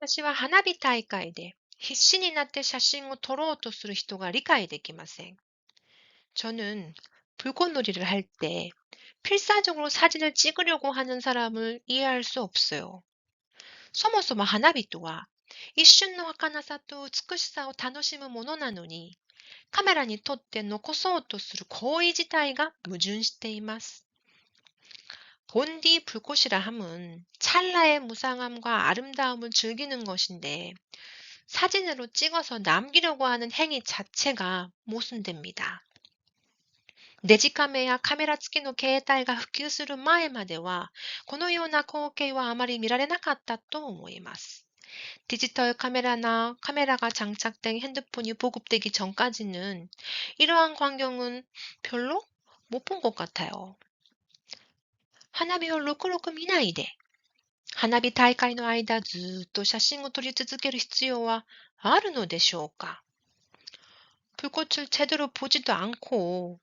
私は花火大会で必死になって写真を撮ろうとする人が理解できません。 저는 불꽃놀이를 할 때 필사적으로 사진을 찍으려고 하는 사람을 이해할 수 없어요. そもそも花火とは一瞬の儚さと美しさを楽しむものなのに、カメラに撮って残そうとする行為自体が矛盾しています。 본디 불꽃이라 함은 찰나의 무상함과 아름다움을 즐기는 것인데 사진으로 찍어서 남기려고 하는 행위 자체가 모순됩니다. デジカメやカメラ付きの携帯が普及する前までは、このような光景はあまり見られなかったと思います。 디지털 카메라나 카메라가 장착된 핸드폰이 보급되기 전까지는 이러한 광경은 별로 못 본 것 같아요. 花火をろくろく見ないで、 花火大会の間ずーっと写真を撮り続ける必要はあるのでしょうか 불꽃을 제대로 보지도 않고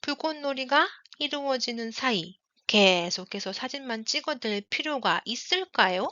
불꽃놀이가 이루어지는 사이 계속해서 사진만 찍어댈 필요가 있을까요?